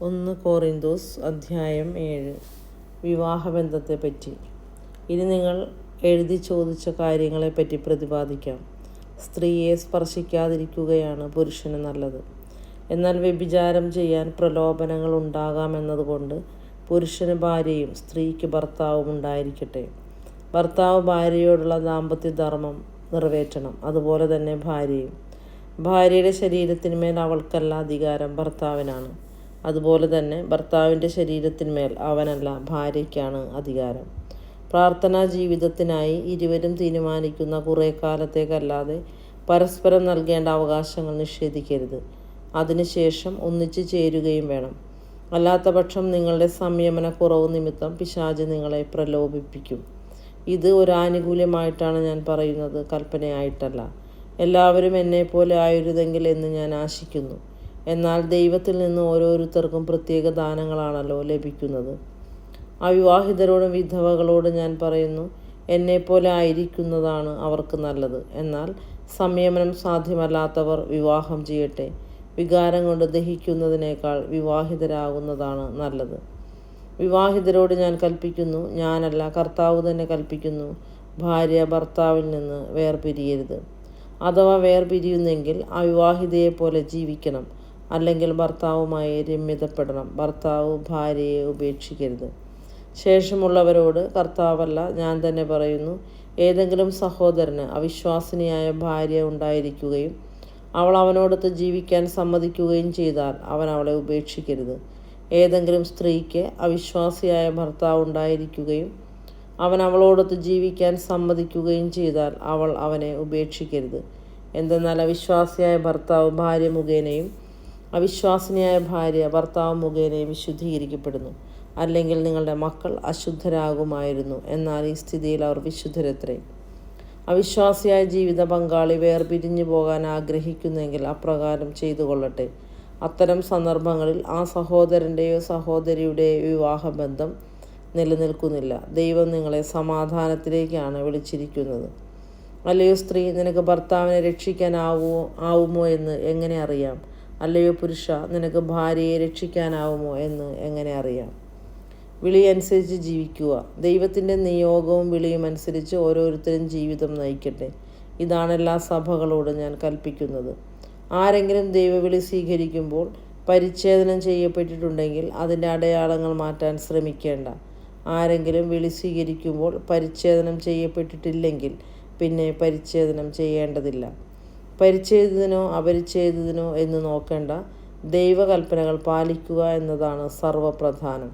ഒന്ന് കോറിന്തോസ് അധ്യായം ഏഴ്. വിവാഹബന്ധത്തെപ്പറ്റി. ഇനി നിങ്ങൾ എഴുതി ചോദിച്ച കാര്യങ്ങളെപ്പറ്റി പ്രതിപാദിക്കാം. സ്ത്രീയെ സ്പർശിക്കാതിരിക്കുകയാണ് പുരുഷന് നല്ലത്. എന്നാൽ വ്യഭിചാരം ചെയ്യാൻ പ്രലോഭനങ്ങൾ ഉണ്ടാകാമെന്നതുകൊണ്ട് പുരുഷന് ഭാര്യയും സ്ത്രീക്ക് ഭർത്താവും ഉണ്ടായിരിക്കട്ടെ. ഭർത്താവ് ഭാര്യയോടുള്ള ദാമ്പത്യ ധർമ്മം നിറവേറ്റണം. അതുപോലെ തന്നെ ഭാര്യയും. ഭാര്യയുടെ ശരീരത്തിന്മേൽ അവൾക്കല്ല അധികാരം. ഭർത്താവിനാണ്. അതുപോലെ തന്നെ ഭർത്താവിന്റെ ശരീരത്തിന്മേൽ അവനല്ല ഭാര്യയ്ക്കാണ് അധികാരം. പ്രാർത്ഥനാ ജീവിതത്തിനായി ഇരുവരും തീരുമാനിക്കുന്ന കുറേ കാലത്തേക്കല്ലാതെ പരസ്പരം നൽകേണ്ട അവകാശങ്ങൾ നിഷേധിക്കരുത്. അതിനുശേഷം ഒന്നിച്ചു ചേരുകയും വേണം. അല്ലാത്ത പക്ഷം നിങ്ങളുടെ സംയമനക്കുറവ് നിമിത്തം പിശാജ് നിങ്ങളെ പ്രലോഭിപ്പിക്കും. ഇത് ഒരു ആനുകൂല്യമായിട്ടാണ് ഞാൻ പറയുന്നത് കൽപ്പനയായിട്ടല്ല. എല്ലാവരും എന്നെപ്പോലെ ആയിരുന്നെങ്കിൽ എന്ന് ഞാൻ ആശിക്കുന്നു. എന്നാൽ ദൈവത്തിൽ നിന്ന് ഓരോരുത്തർക്കും പ്രത്യേക ദാനങ്ങളാണല്ലോ ലഭിക്കുന്നത്. അവിവാഹിതരോടും വിധവകളോടും ഞാൻ പറയുന്നു എന്നെപ്പോലെ ആയിരിക്കുന്നതാണ് അവർക്ക് നല്ലത്. എന്നാൽ സംയമനം സാധ്യമല്ലാത്തവർ വിവാഹം ചെയ്യട്ടെ. വികാരം കൊണ്ട് ദഹിക്കുന്നതിനേക്കാൾ വിവാഹിതരാകുന്നതാണ് നല്ലത്. വിവാഹിതരോട് ഞാൻ കൽപ്പിക്കുന്നു ഞാനല്ല കർത്താവ് തന്നെ കൽപ്പിക്കുന്നു ഭാര്യ ഭർത്താവിൽ നിന്ന് വേർപിരിയരുത്. അഥവാ വേർപിരിയുന്നെങ്കിൽ അവിവാഹിതയെപ്പോലെ ജീവിക്കണം. അല്ലെങ്കിൽ ഭർത്താവുമായി രമ്യതപ്പെടണം. ഭർത്താവ് ഭാര്യയെ ഉപേക്ഷിക്കരുത്. ശേഷമുള്ളവരോട് കർത്താവല്ല ഞാൻ തന്നെ പറയുന്നു ഏതെങ്കിലും സഹോദരന് അവിശ്വാസിനിയായ ഭാര്യ ഉണ്ടായിരിക്കുകയും അവൾ അവനോടൊത്ത് ജീവിക്കാൻ സമ്മതിക്കുകയും ചെയ്താൽ അവൻ അവളെ ഉപേക്ഷിക്കരുത്. ഏതെങ്കിലും സ്ത്രീക്ക് അവിശ്വാസിയായ ഭർത്താവ് ഉണ്ടായിരിക്കുകയും അവൻ അവളോടൊത്ത് ജീവിക്കാൻ സമ്മതിക്കുകയും ചെയ്താൽ അവൾ അവനെ ഉപേക്ഷിക്കരുത്. എന്തെന്നാൽ അവിശ്വാസിയായ ഭർത്താവ് ഭാര്യ മുഖേനയും അവിശ്വാസിനിയായ ഭാര്യ ഭർത്താവ് മുഖേനയും വിശുദ്ധീകരിക്കപ്പെടുന്നു. അല്ലെങ്കിൽ നിങ്ങളുടെ മക്കൾ അശുദ്ധരാകുമായിരുന്നു എന്നാൽ ഈ സ്ഥിതിയിൽ അവർ വിശുദ്ധരത്രേ. അവിശ്വാസിയായ ജീവിത പങ്കാളി വേർപിരിഞ്ഞു പോകാൻ ആഗ്രഹിക്കുന്നെങ്കിൽ അപ്രകാരം ചെയ്തു കൊള്ളട്ടെ അത്തരം സന്ദർഭങ്ങളിൽ ആ സഹോദരന്റെയോ സഹോദരിയുടെയോ വിവാഹബന്ധം നിലനിൽക്കുന്നില്ല. ദൈവം നിങ്ങളെ സമാധാനത്തിലേക്കാണ് വിളിച്ചിരിക്കുന്നത്. അല്ലയോ സ്ത്രീ നിനക്ക് ഭർത്താവിനെ രക്ഷിക്കാനാവുമോ ആവുമോ എന്ന് എങ്ങനെ അറിയാം? അല്ലയോ പുരുഷ നിനക്ക് ഭാര്യയെ രക്ഷിക്കാനാവുമോ എന്ന് എങ്ങനെ അറിയാം? വിളി അനുസരിച്ച് ജീവിക്കുക. ദൈവത്തിന്റെ നിയോഗവും വിളിയും അനുസരിച്ച് ഓരോരുത്തരും ജീവിതം നയിക്കട്ടെ. ഇതാണ് എല്ലാ സഭകളോടും ഞാൻ കൽപ്പിക്കുന്നത്. ആരെങ്കിലും ദൈവവിളി സ്വീകരിക്കുമ്പോൾ പരിച്ഛേദനം ചെയ്യപ്പെട്ടിട്ടുണ്ടെങ്കിൽ അതിന്റെ അടയാളങ്ങൾ മാറ്റാൻ ശ്രമിക്കേണ്ട. ആരെങ്കിലും വിളി സ്വീകരിക്കുമ്പോൾ പരിച്ഛേദനം ചെയ്യപ്പെട്ടിട്ടില്ലെങ്കിൽ പിന്നെ പരിച്ഛേദനം ചെയ്യേണ്ടതില്ല. പരിച്ഛേദിതനോ അപരിച്ഛേദിതനോ എന്ന് നോക്കേണ്ട ദൈവകൽപ്പനകൾ പാലിക്കുക എന്നതാണ് സർവപ്രധാനം.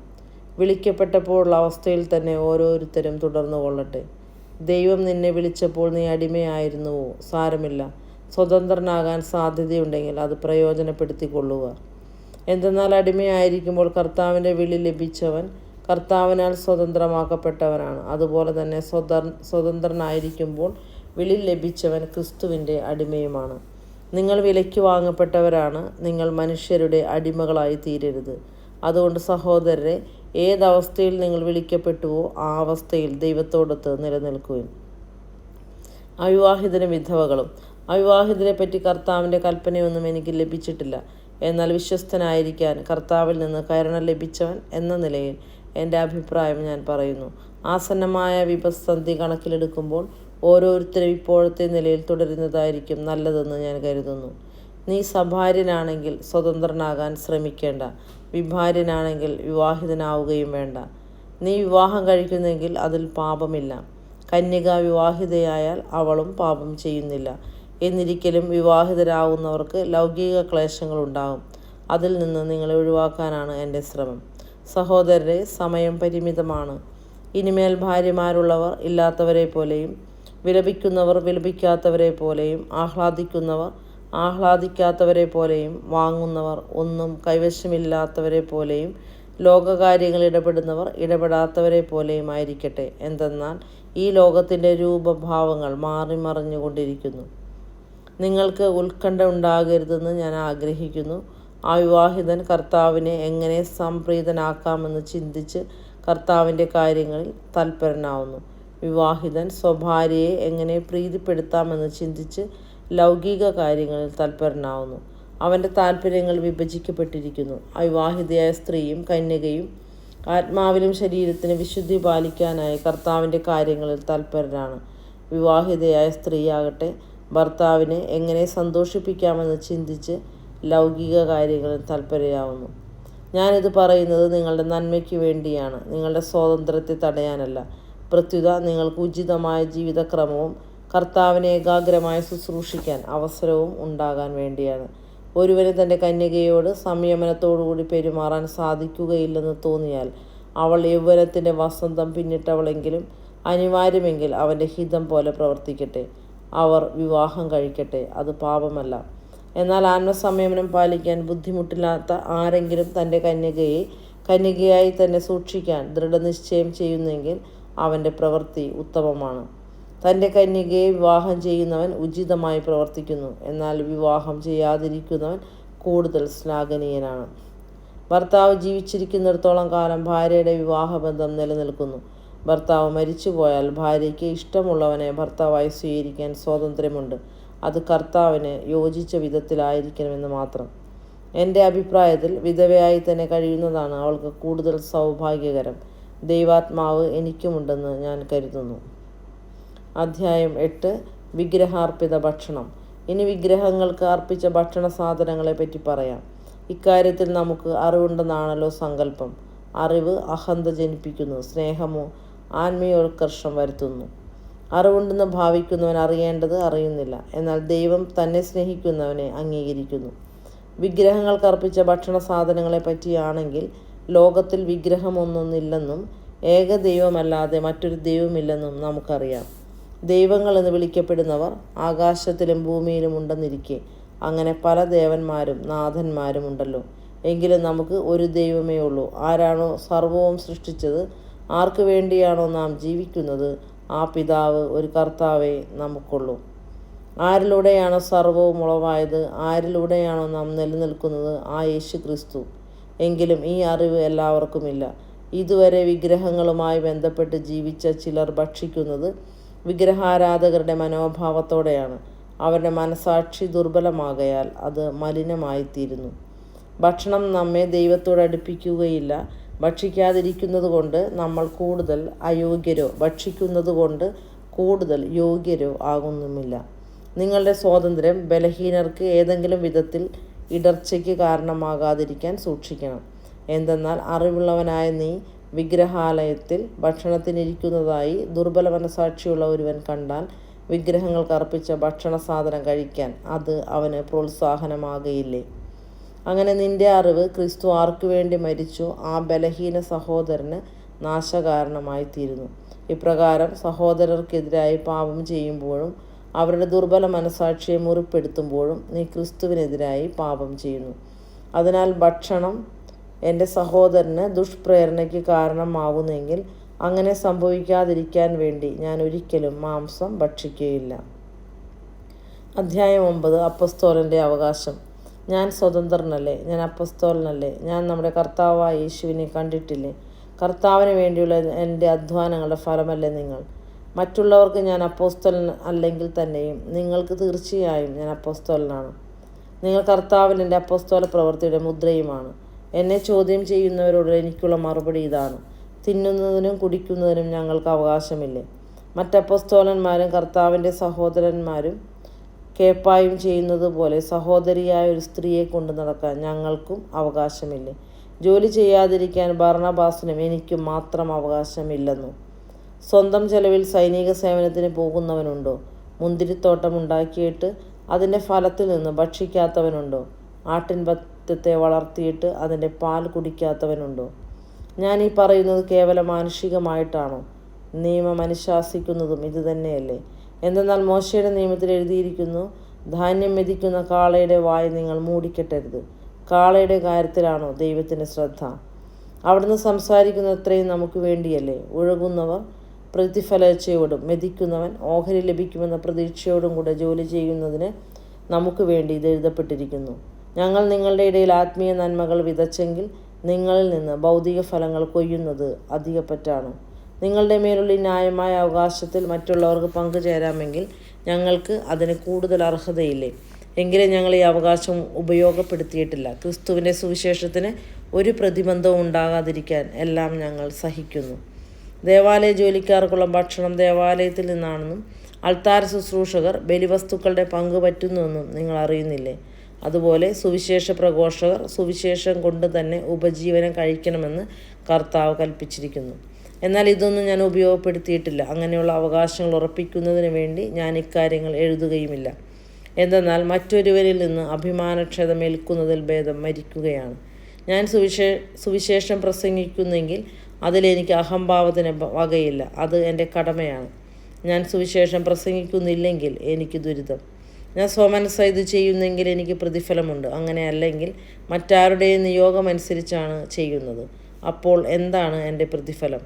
വിളിക്കപ്പെട്ടപ്പോഴുള്ള അവസ്ഥയിൽ തന്നെ ഓരോരുത്തരും തുടർന്നു കൊള്ളട്ടെ. ദൈവം നിന്നെ വിളിച്ചപ്പോൾ നീ അടിമയായിരുന്നുവോ? സാരമില്ല. സ്വതന്ത്രനാകാൻ സാധ്യതയുണ്ടെങ്കിൽ അത് പ്രയോജനപ്പെടുത്തിക്കൊള്ളുക. എന്തെന്നാൽ അടിമയായിരിക്കുമ്പോൾ കർത്താവിന്റെ വിളി ലഭിച്ചവൻ കർത്താവിനാൽ സ്വതന്ത്രമാക്കപ്പെട്ടവനാണ്. അതുപോലെ തന്നെ സ്വതന്ത്ര സ്വതന്ത്രനായിരിക്കുമ്പോൾ വിളി ലഭിച്ചവൻ ക്രിസ്തുവിന്റെ അടിമയുമാണ്. നിങ്ങൾ വിലയ്ക്ക് വാങ്ങപ്പെട്ടവരാണ് നിങ്ങൾ മനുഷ്യരുടെ അടിമകളായി തീരരുത്. അതുകൊണ്ട് സഹോദരരെ ഏതവസ്ഥയിൽ നിങ്ങൾ വിളിക്കപ്പെട്ടുവോ ആ അവസ്ഥയിൽ ദൈവത്തോടൊത്ത് നിലനിൽക്കുവിൻ. അവിവാഹിതരും വിധവകളും അവിവാഹിതരെ പറ്റി കർത്താവിന്റെ കൽപ്പനയൊന്നും എനിക്ക് ലഭിച്ചിട്ടില്ല. എന്നാൽ വിശ്വസ്തനായിരിക്കാൻ കർത്താവിൽ നിന്ന് കരുണ ലഭിച്ചവൻ എന്ന നിലയിൽ എന്റെ അഭിപ്രായം ഞാൻ പറയുന്നു. ആസന്നമായ വിപസന്ധി കണക്കിലെടുക്കുമ്പോൾ ഓരോരുത്തരും ഇപ്പോഴത്തെ നിലയിൽ തുടരുന്നതായിരിക്കും നല്ലതെന്ന് ഞാൻ കരുതുന്നു. നീ സഭാര്യനാണെങ്കിൽ സ്വതന്ത്രനാകാൻ ശ്രമിക്കേണ്ട. വിഭാര്യനാണെങ്കിൽ വിവാഹിതനാവുകയും വേണ്ട. നീ വിവാഹം കഴിക്കുന്നെങ്കിൽ അതിൽ പാപമില്ല. കന്യക വിവാഹിതയായാൽ അവളും പാപം ചെയ്യുന്നില്ല. എന്നിരിക്കലും വിവാഹിതരാകുന്നവർക്ക് ലൗകിക ക്ലേശങ്ങളുണ്ടാകും അതിൽ നിന്ന് നിങ്ങളെ ഒഴിവാക്കാനാണ് എന്റെ ശ്രമം. സഹോദരരെ സമയം പരിമിതമാണ്. ഇനിമേൽ ഭാര്യമാരുള്ളവർ ഇല്ലാത്തവരെ പോലെയും വിലപിക്കുന്നവർ വിലപിക്കാത്തവരെ പോലെയും ആഹ്ലാദിക്കുന്നവർ ആഹ്ലാദിക്കാത്തവരെ പോലെയും വാങ്ങുന്നവർ ഒന്നും കൈവശമില്ലാത്തവരെ പോലെയും ലോകകാര്യങ്ങൾ ഇടപെടുന്നവർ ഇടപെടാത്തവരെ പോലെയും ആയിരിക്കട്ടെ. എന്തെന്നാൽ ഈ ലോകത്തിന്റെ രൂപഭാവങ്ങൾ മാറി മറിഞ്ഞുകൊണ്ടിരിക്കുന്നു. നിങ്ങൾക്ക് ഉത്കണ്ഠ ഉണ്ടാകരുതെന്ന് ഞാൻ ആഗ്രഹിക്കുന്നു. അവിവാഹിതൻ കർത്താവിനെ എങ്ങനെ സംപ്രീതനാക്കാമെന്ന് ചിന്തിച്ച് കർത്താവിന്റെ കാര്യങ്ങളിൽ തൽപരനാവുന്നു. വിവാഹിതൻ സ്വഭാര്യയെ എങ്ങനെ പ്രീതിപ്പെടുത്താമെന്ന് ചിന്തിച്ച് ലൗകിക കാര്യങ്ങളിൽ തൽപരനാവുന്നു. അവന്റെ താല്പര്യങ്ങൾ വിഭജിക്കപ്പെട്ടിരിക്കുന്നു. അവിവാഹിതയായ സ്ത്രീയും കന്യകയും ആത്മാവിലും ശരീരത്തിന് വിശുദ്ധി പാലിക്കാനായി കർത്താവിന്റെ കാര്യങ്ങളിൽ തൽപരരാണ്. വിവാഹിതയായ സ്ത്രീയാകട്ടെ ഭർത്താവിനെ എങ്ങനെ സന്തോഷിപ്പിക്കാമെന്ന് ചിന്തിച്ച് ലൗകിക കാര്യങ്ങളിൽ തൽപരയാവുന്നു ഞാനിത് പറയുന്നത് നിങ്ങളുടെ നന്മയ്ക്ക് വേണ്ടിയാണ്. നിങ്ങളുടെ സ്വാതന്ത്ര്യത്തെ തടയാനല്ല. പ്രത്യുത നിങ്ങൾക്ക് ഉചിതമായ ജീവിതക്രമവും കർത്താവിനെ ഏകാഗ്രമായി ശുശ്രൂഷിക്കാൻ അവസരവും ഉണ്ടാകാൻ വേണ്ടിയാണ്. ഒരുവന് തന്റെ കന്യകയോട് സംയമനത്തോടുകൂടി പെരുമാറാൻ സാധിക്കുകയില്ലെന്ന് തോന്നിയാൽ അവൾ യൗവനത്തിന്റെ വസന്തം പിന്നിട്ടവളെങ്കിലും അനിവാര്യമെങ്കിൽ അവന്റെ ഹിതം പോലെ പ്രവർത്തിക്കട്ടെ. അവർ വിവാഹം കഴിക്കട്ടെ. അത് പാപമല്ല. എന്നാൽ ആത്മസംയമനം പാലിക്കാൻ ബുദ്ധിമുട്ടില്ലാത്ത ആരെങ്കിലും തന്റെ കന്യകയെ കന്യകയായി തന്നെ സൂക്ഷിക്കാൻ ദൃഢനിശ്ചയം ചെയ്യുന്നെങ്കിൽ അവന്റെ പ്രവൃത്തി ഉത്തമമാണ്. തന്റെ കന്യകയെ വിവാഹം ചെയ്യുന്നവൻ ഉചിതമായി പ്രവർത്തിക്കുന്നു. എന്നാൽ വിവാഹം ചെയ്യാതിരിക്കുന്നവൻ കൂടുതൽ ശ്ലാഘനീയനാണ്. ഭർത്താവ് ജീവിച്ചിരിക്കുന്നിടത്തോളം കാലം ഭാര്യയുടെ വിവാഹബന്ധം നിലനിൽക്കുന്നു. ഭർത്താവ് മരിച്ചുപോയാൽ ഭാര്യയ്ക്ക് ഇഷ്ടമുള്ളവനെ ഭർത്താവായി സ്വീകരിക്കാൻ സ്വാതന്ത്ര്യമുണ്ട്. അത് കർത്താവിന് യോജിച്ച വിധത്തിലായിരിക്കണമെന്ന് മാത്രം. എന്റെ അഭിപ്രായത്തിൽ വിധവയായി തന്നെ കഴിയുന്നതാണ് അവൾക്ക് കൂടുതൽ സൗഭാഗ്യകരം. ദൈവാത്മാവ് എനിക്കുമുണ്ടെന്ന് ഞാൻ കരുതുന്നു. അധ്യായം എട്ട് വിഗ്രഹാർപ്പിത ഭക്ഷണം. ഇനി വിഗ്രഹങ്ങൾക്ക് അർപ്പിച്ച ഭക്ഷണ സാധനങ്ങളെ പറ്റി പറയാം. ഇക്കാര്യത്തിൽ നമുക്ക് അറിവുണ്ടെന്നാണല്ലോ സങ്കല്പം. അറിവ് അഹന്ത ജനിപ്പിക്കുന്നു സ്നേഹമോ ആത്മീയോത്കർഷം വരുത്തുന്നു. അറിവുണ്ടെന്ന് ഭാവിക്കുന്നവൻ അറിയേണ്ടത് അറിയുന്നില്ല എന്നാൽ ദൈവം തന്നെ സ്നേഹിക്കുന്നവനെ അംഗീകരിക്കുന്നു. വിഗ്രഹങ്ങൾക്ക് അർപ്പിച്ച ഭക്ഷണ സാധനങ്ങളെ പറ്റിയാണെങ്കിൽ ലോകത്തിൽ വിഗ്രഹമൊന്നൊന്നില്ലെന്നും ഏക ദൈവമല്ലാതെ മറ്റൊരു ദൈവമില്ലെന്നും നമുക്കറിയാം. ദൈവങ്ങൾ എന്ന് വിളിക്കപ്പെടുന്നവർ ആകാശത്തിലും ഭൂമിയിലും ഉണ്ടെന്നിരിക്കെ. അങ്ങനെ പല ദേവന്മാരും നാഥന്മാരും ഉണ്ടല്ലോ. എങ്കിലും നമുക്ക് ഒരു ദൈവമേ ഉള്ളൂ. ആരാണോ സർവവും സൃഷ്ടിച്ചത് ആർക്കു വേണ്ടിയാണോ നാം ജീവിക്കുന്നത് ആ പിതാവ് ഒരു കർത്താവേ നമുക്കുള്ളൂ. ആരിലൂടെയാണോ സർവവും ഉളവായത് ആരിലൂടെയാണോ നാം നിലനിൽക്കുന്നത് ആ യേശു ക്രിസ്തു എങ്കിലും ഈ അറിവ് എല്ലാവർക്കുമില്ല. ഇതുവരെ വിഗ്രഹങ്ങളുമായി ബന്ധപ്പെട്ട് ജീവിച്ച ചിലർ ഭക്ഷിക്കുന്നത് വിഗ്രഹാരാധകരുടെ മനോഭാവത്തോടെയാണ്. അവരുടെ മനസാക്ഷി ദുർബലമാകയാൽ അത് മലിനമായിത്തീരുന്നു. ഭക്ഷണം നമ്മെ ദൈവത്തോട് അടുപ്പിക്കുകയില്ല. ഭക്ഷിക്കാതിരിക്കുന്നത് കൊണ്ട് നമ്മൾ കൂടുതൽ അയോഗ്യരോ ഭക്ഷിക്കുന്നത് കൊണ്ട് കൂടുതൽ യോഗ്യരോ ആകുന്നുമില്ല. നിങ്ങളുടെ സ്വാതന്ത്ര്യം ബലഹീനർക്ക് ഏതെങ്കിലും വിധത്തിൽ ഇടർച്ചയ്ക്ക് കാരണമാകാതിരിക്കാൻ സൂക്ഷിക്കണം. എന്തെന്നാൽ അറിവുള്ളവനായ നീ വിഗ്രഹാലയത്തിൽ ഭക്ഷണത്തിനിരിക്കുന്നതായി ദുർബല മനസാക്ഷിയുള്ള ഒരുവൻ കണ്ടാൽ വിഗ്രഹങ്ങൾക്ക് അർപ്പിച്ച ഭക്ഷണ സാധനം കഴിക്കാൻ അത് അവന് പ്രോത്സാഹനമാകയില്ലേ? അങ്ങനെ നിന്റെ അറിവ് ക്രിസ്തു ആർക്കു വേണ്ടി മരിച്ചു ആ ബലഹീന സഹോദരന് നാശകാരണമായി തീരുന്നു ഇപ്രകാരം സഹോദരർക്കെതിരായി പാപം ചെയ്യുമ്പോഴും അവരുടെ ദുർബല മനസാക്ഷിയെ മുറിപ്പെടുത്തുമ്പോഴും നീ ക്രിസ്തുവിനെതിരായി പാപം ചെയ്യുന്നു. അതിനാൽ ഭക്ഷണം എന്റെ സഹോദരന് ദുഷ്പ്രേരണയ്ക്ക് കാരണമാകുന്നെങ്കിൽ അങ്ങനെ സംഭവിക്കാതിരിക്കാൻ വേണ്ടി ഞാൻ ഒരിക്കലും മാംസം ഭക്ഷിക്കുകയില്ല. അധ്യായം ഒമ്പത്. അപ്പസ്തോലന്റെ അവകാശം. ഞാൻ സ്വതന്ത്രനല്ലേ? ഞാൻ അപ്പസ്തോലനല്ലേ? ഞാൻ നമ്മുടെ കർത്താവായ യേശുവിനെ കണ്ടിട്ടില്ലേ? കർത്താവിന് വേണ്ടിയുള്ള എന്റെ അധ്വാനങ്ങളുടെ ഫലമല്ലേ നിങ്ങൾ? മറ്റുള്ളവർക്ക് ഞാൻ അപ്പോസ്തലൻ അല്ലെങ്കിൽ തന്നെയും നിങ്ങൾക്ക് തീർച്ചയായും ഞാൻ അപ്പോസ്തോലനാണ്. നിങ്ങൾ കർത്താവിൽ എന്റെ അപ്പോസ്തോല പ്രവൃത്തിയുടെ മുദ്രയുമാണ്. എന്നെ ചോദ്യം ചെയ്യുന്നവരോട് എനിക്കുള്ള മറുപടി ഇതാണ്. തിന്നുന്നതിനും കുടിക്കുന്നതിനും ഞങ്ങൾക്ക് അവകാശമില്ലേ. മറ്റപ്പോസ്തോലന്മാരും കർത്താവിന്റെ സഹോദരന്മാരും കേപ്പായും ചെയ്യുന്നത് പോലെ സഹോദരിയായ ഒരു സ്ത്രീയെ കൊണ്ടു നടക്കാൻ ഞങ്ങൾക്കും അവകാശമില്ലേ. ജോലി ചെയ്യാതിരിക്കാൻ ഭരണഭാസനും എനിക്കും മാത്രം അവകാശമില്ലെന്നു സ്വന്തം ചെലവിൽ സൈനിക സേവനത്തിന് പോകുന്നവനുണ്ടോ? മുന്തിരിത്തോട്ടം ഉണ്ടാക്കിയിട്ട് അതിന്റെ ഫലത്തിൽ നിന്ന് ഭക്ഷിക്കാത്തവനുണ്ടോ? ആട്ടിൻ പറ്റത്തെ വളർത്തിയിട്ട് അതിന്റെ പാൽ കുടിക്കാത്തവനുണ്ടോ? ഞാൻ ഈ പറയുന്നത് കേവലം മാനുഷികമായിട്ടാണോ? നിയമം അനുശാസിക്കുന്നതും ഇത് തന്നെയല്ലേ? എന്തെന്നാൽ മോശയുടെ നിയമത്തിൽ എഴുതിയിരിക്കുന്നു ധാന്യം മെതിക്കുന്ന കാളയുടെ വായ നിങ്ങൾ മൂടിക്കെട്ടരുത്. കാളയുടെ കാര്യത്തിലാണോ ദൈവത്തിന്റെ ശ്രദ്ധ? അവിടുന്ന് സംസാരിക്കുന്ന അത്രയും നമുക്ക് വേണ്ടിയല്ലേ? ഒഴുകുന്നവർ പ്രതിഫലച്ചയോടും മെതിക്കുന്നവൻ ഓഹരി ലഭിക്കുമെന്ന പ്രതീക്ഷയോടും കൂടെ ജോലി ചെയ്യുന്നതിന് നമുക്ക് വേണ്ടി ഇത് എഴുതപ്പെട്ടിരിക്കുന്നു. ഞങ്ങൾ നിങ്ങളുടെ ഇടയിൽ ആത്മീയ നന്മകൾ വിതച്ചെങ്കിൽ നിങ്ങളിൽ നിന്ന് ഭൗതിക ഫലങ്ങൾ കൊയ്യുന്നത് അധികപ്പറ്റാണ് നിങ്ങളുടെ മേലുള്ള ന്യായമായ അവകാശത്തിൽ മറ്റുള്ളവർക്ക് പങ്കുചേരാമെങ്കിൽ ഞങ്ങൾക്ക് അതിന് കൂടുതൽ അർഹതയില്ലേ? എങ്കിലും ഞങ്ങൾ ഈ അവകാശം ഉപയോഗപ്പെടുത്തിയിട്ടില്ല. ക്രിസ്തുവിന്റെ സുവിശേഷത്തിന് ഒരു പ്രതിബന്ധവും ഉണ്ടാകാതിരിക്കാൻ എല്ലാം ഞങ്ങൾ സഹിക്കുന്നു. ദേവാലയ ജോലിക്കാർക്കുള്ള ഭക്ഷണം ദേവാലയത്തിൽ നിന്നാണെന്നും അൾത്താര ശുശ്രൂഷകർ ബലിവസ്തുക്കളുടെ പങ്ക് പറ്റുന്നുവെന്നും നിങ്ങൾ അറിയുന്നില്ലേ? അതുപോലെ സുവിശേഷ പ്രഘോഷകർ സുവിശേഷം കൊണ്ട് തന്നെ ഉപജീവനം കഴിക്കണമെന്ന് കർത്താവ് കൽപ്പിച്ചിരിക്കുന്നു. എന്നാൽ ഇതൊന്നും ഞാൻ ഉപയോഗപ്പെടുത്തിയിട്ടില്ല. അങ്ങനെയുള്ള അവകാശങ്ങൾ ഉറപ്പിക്കുന്നതിന് വേണ്ടി ഞാൻ ഇക്കാര്യങ്ങൾ എഴുതുകയുമില്ല. എന്തെന്നാൽ മറ്റൊരുവരിൽ നിന്ന് അഭിമാനക്ഷതമേൽക്കുന്നതിൽ ഭേദം മരിക്കുകയാണ്. ഞാൻ സുവിശേ സുവിശേഷം പ്രസംഗിക്കുന്നെങ്കിൽ അതിലെനിക്ക് അഹംഭാവത്തിന് വകയില്ല. അത് എന്റെ കടമയാണ്. ഞാൻ സുവിശേഷം പ്രസംഗിക്കുന്നില്ലെങ്കിൽ എനിക്ക് ദുരിതം. ഞാൻ സ്വമനസ്സ ഇത് ചെയ്യുന്നെങ്കിൽ എനിക്ക് പ്രതിഫലമുണ്ട്. അങ്ങനെ അല്ലെങ്കിൽ മറ്റാരുടെയും നിയോഗമനുസരിച്ചാണ് ചെയ്യുന്നത്. അപ്പോൾ എന്താണ് എന്റെ പ്രതിഫലം?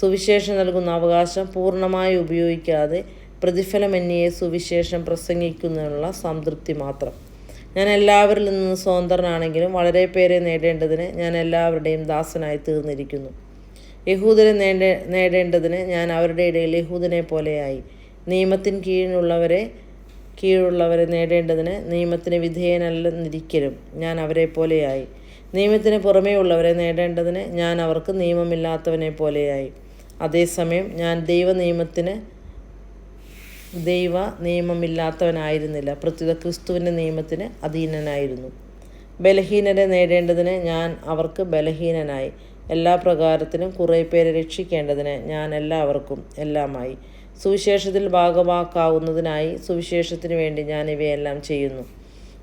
സുവിശേഷം നൽകുന്ന അവകാശം പൂർണമായി ഉപയോഗിക്കാതെ പ്രതിഫലം പ്രതിഫലമെന്നിയെ സുവിശേഷം പ്രസംഗിക്കുന്നതിനുള്ള സംതൃപ്തി മാത്രം. ഞാൻ എല്ലാവരിൽ നിന്ന് സ്വതന്ത്രനാണെങ്കിലും വളരെ പേരെ നേടേണ്ടതിന് ഞാൻ എല്ലാവരുടെയും ദാസനായി തീർന്നിരിക്കുന്നു. യഹൂദരെ നേടേ നേടേണ്ടതിന് ഞാൻ അവരുടെ ഇടയിൽ യഹൂദനെ പോലെയായി. നിയമത്തിന് കീഴിലുള്ളവരെ കീഴുള്ളവരെ നേടേണ്ടതിന് നിയമത്തിന് വിധേയനല്ലെന്നിരിക്കലും ഞാൻ അവരെ പോലെയായി. നിയമത്തിന് പുറമേ ഉള്ളവരെ നേടേണ്ടതിന് ഞാൻ അവർക്ക് നിയമമില്ലാത്തവനെ പോലെയായി. അതേസമയം ഞാൻ ദൈവ നിയമത്തിന് ദൈവ നിയമമില്ലാത്തവനായിരുന്നില്ല പ്രത്യുത ക്രിസ്തുവിന്റെ നിയമത്തിന് അധീനനായിരുന്നു. ബലഹീനരെ നേടേണ്ടതിന് ഞാൻ അവർക്ക് ബലഹീനനായി. എല്ലാ പ്രകാരത്തിനും കുറേ പേരെ രക്ഷിക്കേണ്ടതിന് ഞാൻ എല്ലാവർക്കും എല്ലാമായി സുവിശേഷത്തിൽ ഭാഗമാക്കാവുന്നതിനായി സുവിശേഷത്തിന് വേണ്ടി ഞാൻ ഇവയെല്ലാം ചെയ്യുന്നു.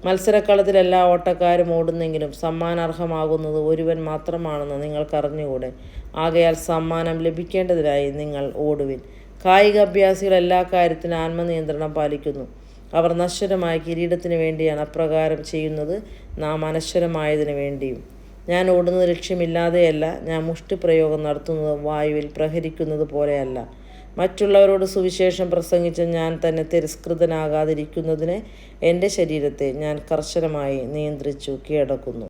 മത്സരക്കളത്തിൽ എല്ലാ ഓട്ടക്കാരും ഓടുന്നെങ്കിലും സമ്മാനാർഹമാകുന്നത് ഒരുവൻ മാത്രമാണെന്ന് നിങ്ങൾക്കറിഞ്ഞുകൂടെ? ആകയാൽ സമ്മാനം ലഭിക്കേണ്ടതിനായി നിങ്ങൾ ഓടുവിൻ. കായിക അഭ്യാസികൾ എല്ലാ കാര്യത്തിനും ആത്മനിയന്ത്രണം പാലിക്കുന്നു. അവർ നശ്വരമായ കിരീടത്തിന് വേണ്ടിയാണ് അപ്രകാരം ചെയ്യുന്നത്. നാം അനശ്വരമായതിനു വേണ്ടിയും. ഞാൻ ഓടുന്നത് ലക്ഷ്യമില്ലാതെയല്ല ഞാൻ മുഷ്ടിപ്രയോഗം നടത്തുന്നത് വായുവിൽ പ്രഹരിക്കുന്നത് പോലെയല്ല. മറ്റുള്ളവരോട് സുവിശേഷം പ്രസംഗിച്ച് ഞാൻ തന്നെ തിരസ്കൃതനാകാതിരിക്കുന്നതിന് എന്റെ ശരീരത്തെ ഞാൻ കർശനമായി നിയന്ത്രിച്ചു കീഴടക്കുന്നു.